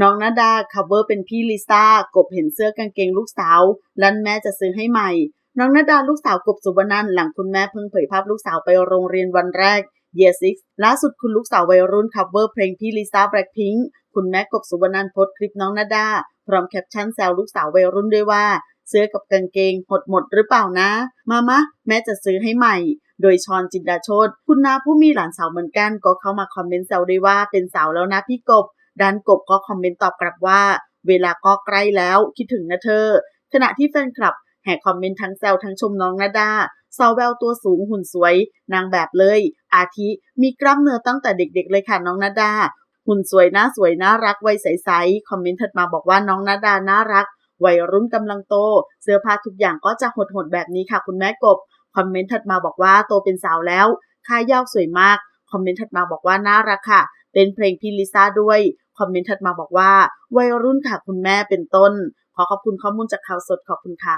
น้องนาดา cover เป็นพี่ลิซ่ากบเห็นเสื้อกางเกงลูกสาวลั่นแม่จะซื้อให้ใหม่ น้องนาดาลูกสาวกบสุวรรณันหลังคุณแม่เพิ่งเผยภาพลูกสาวไปโรงเรียนวันแรก Year 6ล่าสุดคุณลูกสาววัยรุ่น cover เพลงพี่ลิซ่าแบล็คพิงค์คุณแม่กบสุวรรณันโพสคลิปน้องนาดา พร้อมแคปชั่นแซวลูกสาววัยรุ่นด้วยว่า เสื้อกับกางเกงหดหมดหรือเปล่านะ มามะแม่จะซื้อให้ใหม่ โดยชอนจินดาโชตคุณนาผู้มีหลานสาวเหมือนกันก็เข้ามาคอมเมนต์แซวด้วยว่าเป็นสาวแล้วนะพี่กบ ด้านกบก็คอมเมนต์ตอบกลับว่า เวลาก็ใกล้แล้วคิดถึงนะเธอ ขณะที่แฟนคลับแห่คอมเมนต์ทั้งแซวทั้งชมน้องนาดาซอแววตัวสูงหุ่นสวย นางแบบเลย อาทิมีกล้ามเนื้อตั้งแต่เด็กๆเลยค่ะน้องนาดา หุ่นสวยหน้าสวยน่ารักวัยใสๆคอมเมนต์ถัดมาบอกว่าน้องนาดาน่ารักวัยรุ่นกำลังโต เสื้อผ้าทุกอย่างก็จะหดๆแบบนี้ค่ะคุณแม่กบ คอมเมนต์ถัดมาบอกว่าโตเป็นสาวแล้วขายาวสวยมาก อมเมนต์ถัดมาบอกว่าน่ารักค่ะ เป็นเพลงพี่ลิซ่าด้วย คอมเมนต์ถัดมาบอกว่า วัยรุ่นค่ะคุณแม่เป็นต้น ขอขอบคุณข้อมูลจากข่าวสดขอบคุณค่ะ